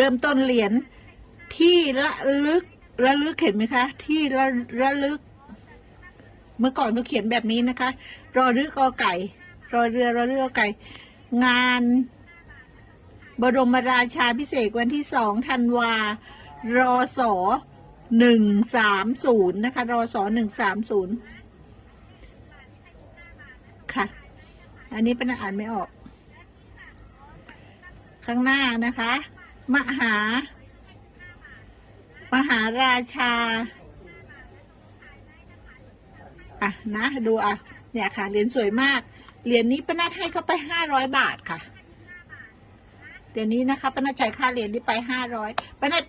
เริ่มต้นเหรียญที่ละลึกระลึกเห็นไหมคะ ที่ระระลึก เมื่อก่อนเขาเขียนแบบนี้นะคะ รอรึกอไก่ รอเรือรอเรืออไก่ งาน บรมราชาพิเศษวันที่สองธันวารอสอหนึ่งสามศูนย์นะคะรอสอหนึ่งสามศูนย์ค่ะ อันนี้เป็นอ่านไม่ออก ข้างหน้านะคะ มหา มหาราชา อะ นะ ดูอะ เนี่ยค่ะ เหรียญสวยมาก เหรียญนี้ป้านาดให้เขาไปห้าร้อยบาทค่ะ เดี๋ยวนี้นะคะป้านาดจ่ายค่าเหรียญนี้ไปห้าร้อยป้านาด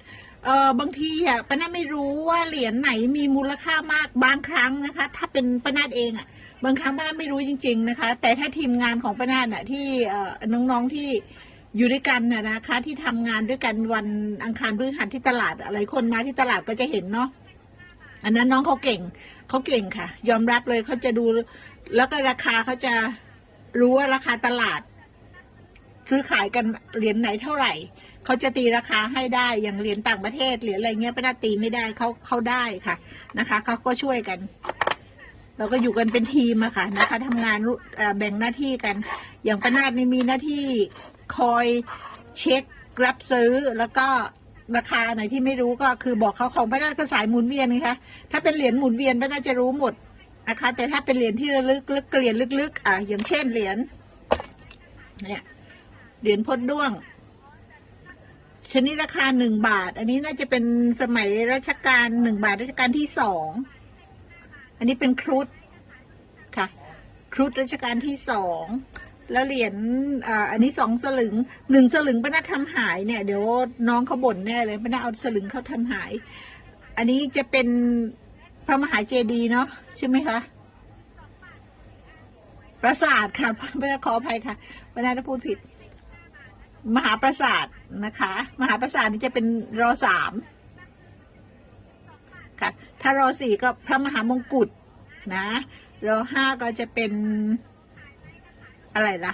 เอ่อบางทีอะป้านาดไม่รู้ว่าเหรียญไหนมีมูลค่ามากบางครั้งนะคะ ถ้าเป็นป้านาดเองอะ บางครั้งป้านาดไม่รู้จริง ๆ นะคะ แต่ถ้าทีมงานของป้านาดอะที่เอ่อน้องๆที่ อยู่ด้วยกันนะนะคะ ที่ทำงานด้วยกันวันอังคารพฤหัสที่ตลาดอะไรคนมาที่ตลาดก็จะเห็นเนาะอันนั้นน้องเขาเก่งเขาเก่งค่ะ ยอมรับเลยเขาจะดู แล้วก็ราคาเขาจะรู้ว่าราคาตลาด ซื้อขายกันเหรียญไหนเท่าไหร่เขาจะตีราคาให้ได้อย่างเหรียญต่างประเทศเหรียญอะไรเงี้ยไป้านาตีไม่ได้เขาเขาได้ค่ะนะคะเขาก็ช่วยกัน เราก็อยู่กันเป็นทีมอะค่ะนะคะทำงานแบ่งหน้าที่กัน อย่างป้านาดนี่มีหน้าที่คอยเช็ครับซื้อแล้วก็ราคาไหนที่ไม่รู้ก็คือบอกเขาของป้านาดก็สายหมุนเวียนไงคะถ้าเป็นเหรียญหมุนเวียนป้านาดจะรู้หมดนะคะ แต่ถ้าเป็นเหรียญที่ระลึกลึกเหรียญลึกๆอะอย่างเช่นเหรียญเนี่ยเหรียญพดด้วงชนิดราคาหนึ่งบาท อันนี้น่าจะเป็นสมัยรัชกาลหนึ่งบาทรัชกาลที่สอง อันนี้เป็นครุฑค่ะ ครุฑรัชกาลที่สองแล้วเหรียญออันนี้สองสลึงหนึ่งสลึงป้านาทำหายเนี่ยเดี๋ยวน้องเขาบ่นแน่เลยป้านาเอาสลึงเขาทำหาย อันนี้จะเป็นพระมหาเจดีย์เนาะใช่ไหมคะปราสาทค่ะป้านาขออภัยค่ะป้านาถ้าพูดผิด มหาปราสาทนะคะ มหาปราสาทนี่จะเป็นรอสาม ถ้ารอสี่ก็พระมหามงกุฎนะรอห้าก็จะเป็นอะไรล่ะ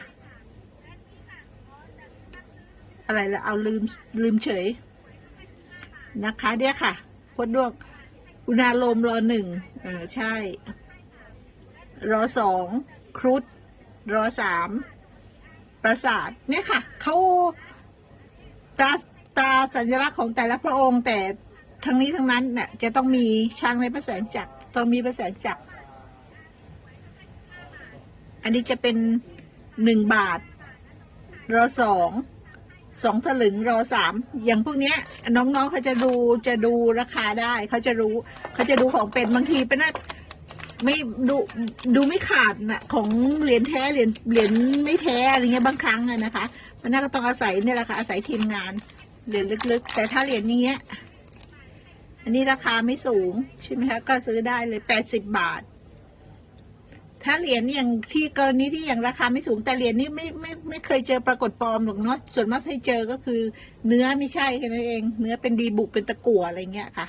อะไรล่ะ เอาลืมลืมเฉย นะคะเดี๋ยวค่ะพดดวงอุณาโลมรอหนึ่งเออใช่ รอสองครุฑรอสามปราสาทเนี่ยค่ะเขาตาตาสัญลักษณ์ของแต่ละพระองค์แต่ ทั้งนี้ทั้งนั้นเนี่ยจะต้องมีช้างในพระแสงจักรต้องมีพระแสงจักรอันนี้จะเป็นหนึ่งบาท รอสองสองสลึงรอสามอย่างพวกเนี้ย น้องๆเขาจะดูจะดูราคาได้เขาจะรู้เขาจะดูของเป็นบางทีเป็นน่ะไม่ดูดูไม่ขาดนะของเหรียญแท้เหรียญเหรียญไม่แท้อะไรเงี้ยบางครั้งอะนะคะ มันน่าก็ต้องอาศัยเนี่ยแหละค่ะอาศัยทีมงานเหรียญลึกๆ แต่ถ้าเหรียญอย่างเงี้ย อันนี้ราคาไม่สูง ใช่ไหมคะก็ซื้อได้เลยแปดสิบบาท ถ้าเหรียญอย่างที่กรณีที่อย่างราคาไม่สูงแต่เหรียญนี้ไม่ไม่ไม่เคยเจอปรากฏปลอมหรอกเนาะส่วนมากที่เจอก็คือ เนื้อไม่ใช่แค่นั้นเอง เนื้อเป็นดีบุกเป็นตะกั่วอะไรเงี้ยค่ะ